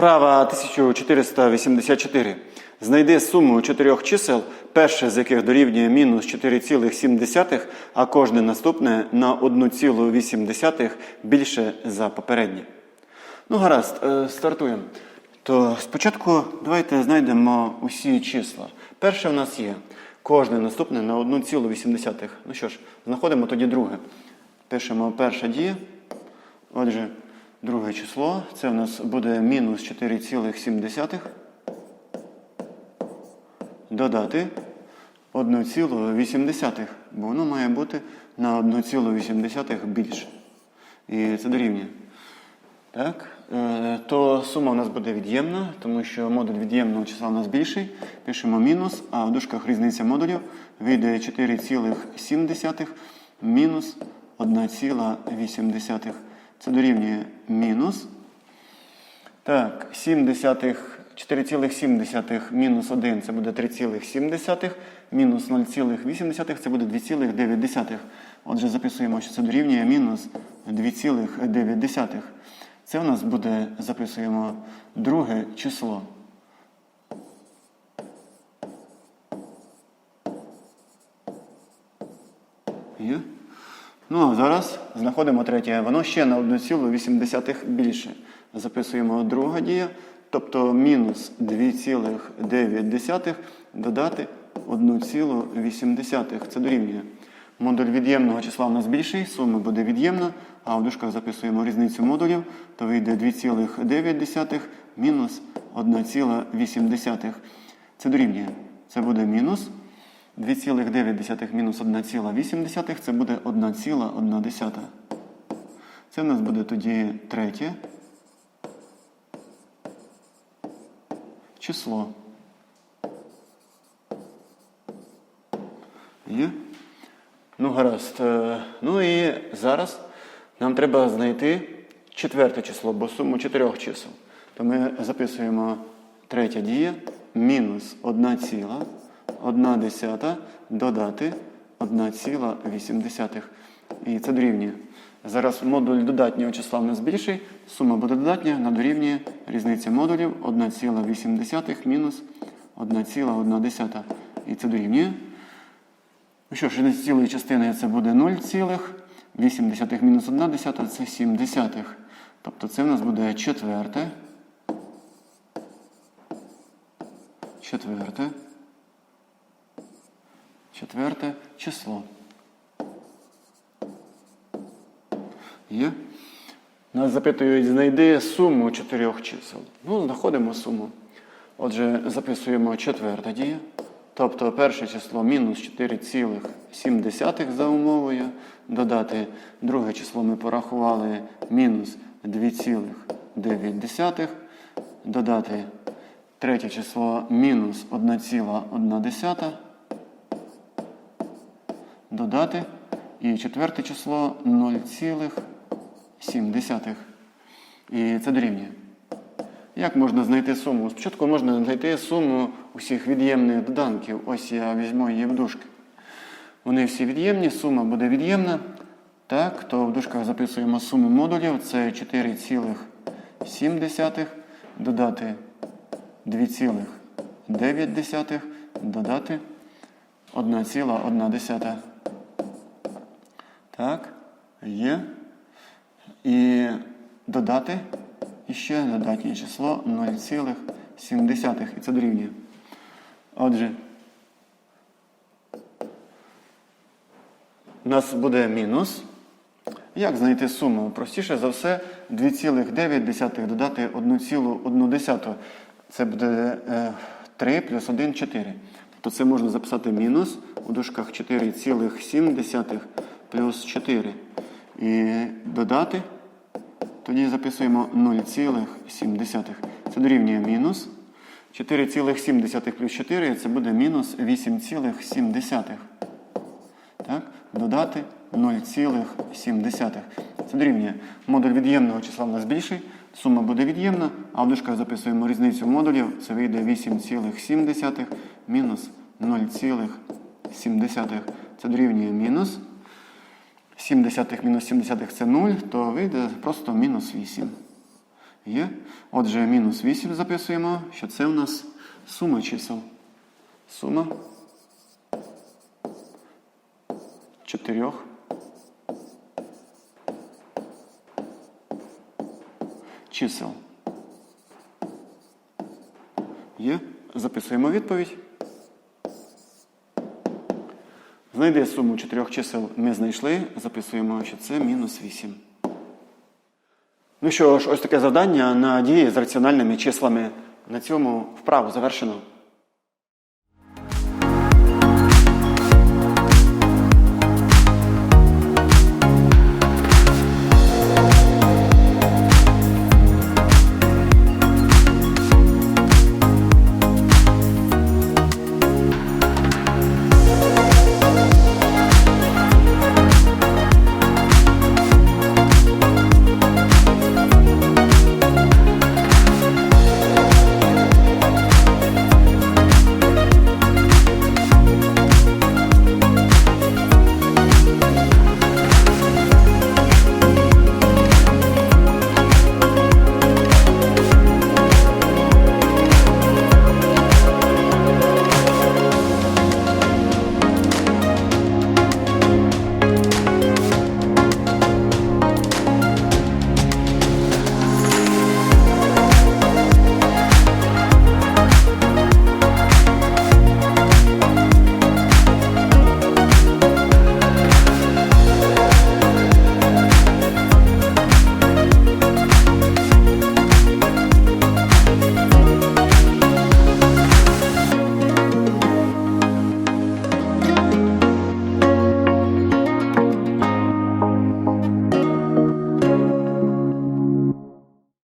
Вправа 1484. Знайди суму чотирьох чисел, перше з яких дорівнює мінус 4,7, а кожне наступне на 1,8 більше за попереднє. Ну, гаразд, е, стартуємо. То спочатку давайте знайдемо усі числа. Перше в нас є кожне наступне на 1,8. Ну що ж, знаходимо тоді друге. Пишемо перша дія. Отже, друге число. Це в нас буде мінус 4,7. Додати 1,8, бо воно має бути на 1,8 більше. І це дорівнює. Так, е, то сума у нас буде від'ємна, тому що модуль від'ємного числа у нас більший. Пишемо мінус, а в дужках різниця модулів вийде 4,7 мінус 1,8. Це дорівнює мінус. Так, 7 4,7 мінус 1 це буде 3,7, мінус 0,8 це буде 2,9. Отже, записуємо, що це дорівнює мінус 2,9. Це у нас буде, записуємо, друге число. Є? Ну, а зараз знаходимо третє. Воно ще на 1,8 більше. Записуємо друга дія, тобто мінус 2,9 додати 1,8. Це дорівнює. Модуль від'ємного числа у нас більший, сума буде від'ємна, а в дужках записуємо різницю модулів, то вийде 2,9 мінус 1,8. Це дорівнює. Це буде мінус 2,9 мінус 1,8 це буде 1,1. Це в нас буде тоді третє число. Є? Ну, гаразд. Е, Ну і зараз нам треба знайти четверте число, бо суму чотирьох чисел. То ми записуємо третя дія мінус 1 ціла. 1 десята додати 1,8. І це дорівнює. Зараз модуль додатнього числа в нас більший, сума буде додатня, на дорівнює різниця модулів 1,8 мінус 1,1. І це дорівнює. Ну що ж, різниця цілої частини це буде 0,8 мінус 1 десята це 7 десятих. Тобто це в нас буде четверте. Четверте. Четверте число. Є? Нас запитують, знайди суму чотирьох чисел. Ну, знаходимо суму. Отже, записуємо четверта дія. Тобто перше число мінус 4,7 за умовою. Додати друге число ми порахували мінус 2,9. Додати третє число мінус 1,1 додати і четверте число 0,7. І це дорівнює. Як можна знайти суму? Спочатку можна знайти суму усіх від'ємних доданків. Ось я візьму її в дужки. Вони всі від'ємні, сума буде від'ємна. Так, то в дужках записуємо суму модулів. Це 4,7 додати 2,9 додати 1,1. Так, є. І додати іще додатнє число 0,7. І це дорівнює. Отже, у нас буде мінус. Як знайти суму? Простіше за все, 2,9 додати 1,1. Це буде 3 плюс 1 4. Тобто це можна записати мінус у дужках 4,7 плюс 4. І додати, тоді записуємо 0,7. Це дорівнює мінус. 4,7 плюс 4 це буде мінус 8,7. Так? Додати 0,7. Це дорівнює. Модуль від'ємного числа в нас більший, сума буде від'ємна, а в дужках записуємо різницю модулів, це вийде 8,7 мінус 0,7. Це дорівнює мінус. 7 десятих мінус 7 десятих це 0, то вийде просто мінус 8. Є. Отже, мінус 8 записуємо, що це у нас сума чисел. Сума чотирьох чисел. Є. Записуємо відповідь. Знайди суму чотирьох чисел ми знайшли. Записуємо, що це мінус 8. Ну що ж, ось таке завдання на дії з раціональними числами. На цьому вправу завершено.